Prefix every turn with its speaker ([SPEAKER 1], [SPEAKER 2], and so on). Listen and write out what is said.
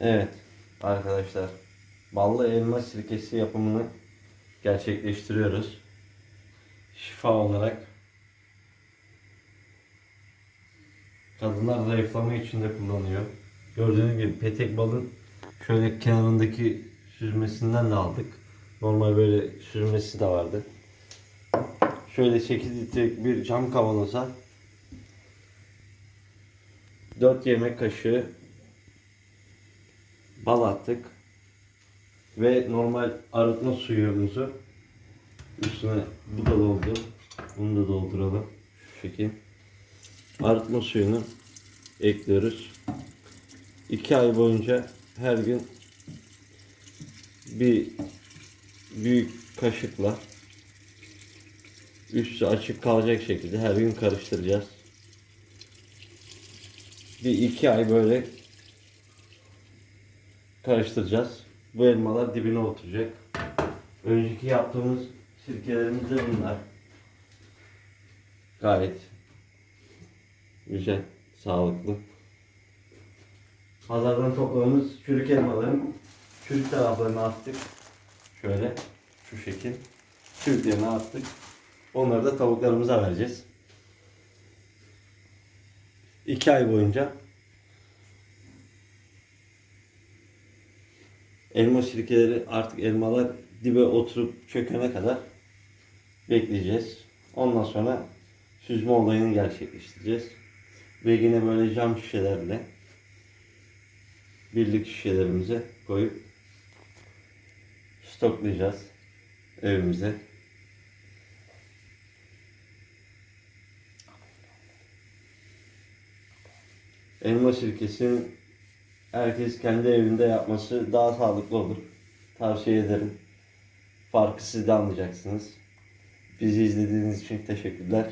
[SPEAKER 1] Evet arkadaşlar. Ballı elma sirkesi yapımını gerçekleştiriyoruz. Şifa olarak. Kadınlar zayıflama için de kullanıyor. Gördüğünüz gibi petek balın şöyle kenarındaki süzmesinden de aldık. Normal böyle süzmesi de vardı. Şöyle 8 litrelik bir cam kavanoza 4 yemek kaşığı bal attık. Ve normal arıtma suyumuzu üstüne bu da doldu. Bunu da dolduralım. Şu şekil. Arıtma suyunu ekliyoruz. 2 ay boyunca her gün bir büyük kaşıkla üstü açık kalacak şekilde her gün karıştıracağız. Bir iki ay böyle karıştıracağız. Bu elmalar dibine oturacak. Önceki yaptığımız sirkelerimiz de bunlar. Gayet güzel, sağlıklı. Pazardan topladığımız çürük elmaların çürük taraflarını attık. Şöyle şu şekil. Çürüklerini attık. Onları da tavuklarımıza vereceğiz. 2 ay boyunca elma sirkeleri artık elmalar dibe oturup çökene kadar bekleyeceğiz. Ondan sonra süzme olayını gerçekleştireceğiz. Ve yine böyle cam şişelerle birlik şişelerimize koyup stoklayacağız evimize. Elma sirkesini herkes kendi evinde yapması daha sağlıklı olur. Tavsiye ederim. Farkı siz de anlayacaksınız. Bizi izlediğiniz için teşekkürler.